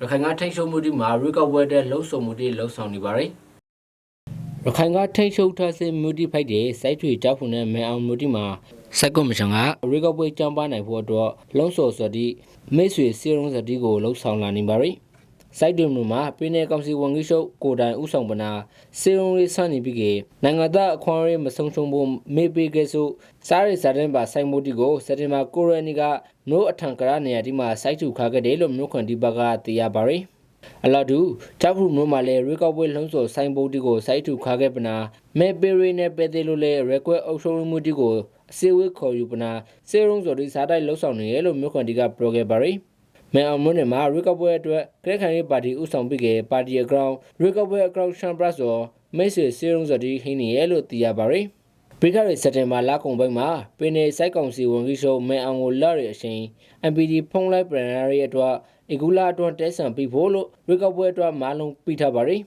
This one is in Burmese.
ရခိုင်ကထိန်းချုပ်မှုဒီမှာရွေးကောက်ပွဲတဲ့လှုပ်ဆောင်မှုတွေလှုပ်ဆောင်နေပါတယ်ရခိုင်ကထိန်းချုပ်ထားစေမြူတီဖိုက်တဲ့စိုက်ထွေတောက်ဖုန်နဲ့မဲအောင်မြူတီမှာစိုက်ကော်မရှင်ကရွေးကောက်ပွဲကြံပါနိုင်ဖို့အတွက်လုံဆော်စော်ဒီမိတ်ဆွေစီရုံးစတီကိုလှုပ်ဆောင်လာနေပါတယ် စိုက်တွင်မှုမှာပြည်내ကောင်စီဝန်ကြီးချုပ်ကိုတိုင်ဥဆောင်ပနာစေရုံးရေးစနေပြီးကနိုင်ငံသားအခွင့်အရေးမဆုံးရှုံးဖို့မေးပေးခဲ့ဆိုစားရစားတဲ့ပါစိုက်မှုတီကိုစက်တင်ဘာ9ရက်နေ့ကနိုးအထံကရနေရာဒီမှာစိုက်ထူခါခဲ့တယ်လို့မြို့ခွန်ဒီဘကသိရပါတယ်အလာဒူတဖူမြို့မှာလည်းရေကောက်ပွဲလှုံ့ဆော်ဆိုင်ဘုတ်တီကိုစိုက်ထူခါခဲ့ပနာမဲပေရီနဲ့ပဲသေးလို့လည်းရက်ကွက်အုပ်ချုပ်မှုတီကိုအစည်းအဝေးခေါ်ယူပနာစေရုံးစော်ဒီစားတိုက်လှုပ်ဆောင်နေရလို့မြို့ခွန်ဒီကပြောခဲ့ပါတယ် မဲအောင်မွန်းနဲ့မှာရွေးကောက်ပွဲအတွက်ကရက်ခိုင်ရေးပါတီဥဆောင်ပြီးကပါတီအကောင်ရွေးကောက်ပွဲအကောင်ရှမ်ဘရတ်ဆိုမိတ်ဆွေစေရုံးစော်ဒီဟင်းနေရလို့သိရပါတယ်ပြီးခဲ့တဲ့စက်တင်ဘာလကုန်ပိုင်းမှာပင်နေစိုက်ကောင်စီဝန်ကြီးချုပ်မဲအောင်ကိုလာရအချိန် MPD ဖုံးလိုက်ပရန်ရီအတွက်အကူလာအတွက်တဲဆန်ပြီးဖို့လို့ရွေးကောက်ပွဲအတွက်မာလုံးပြီးထားပါတယ်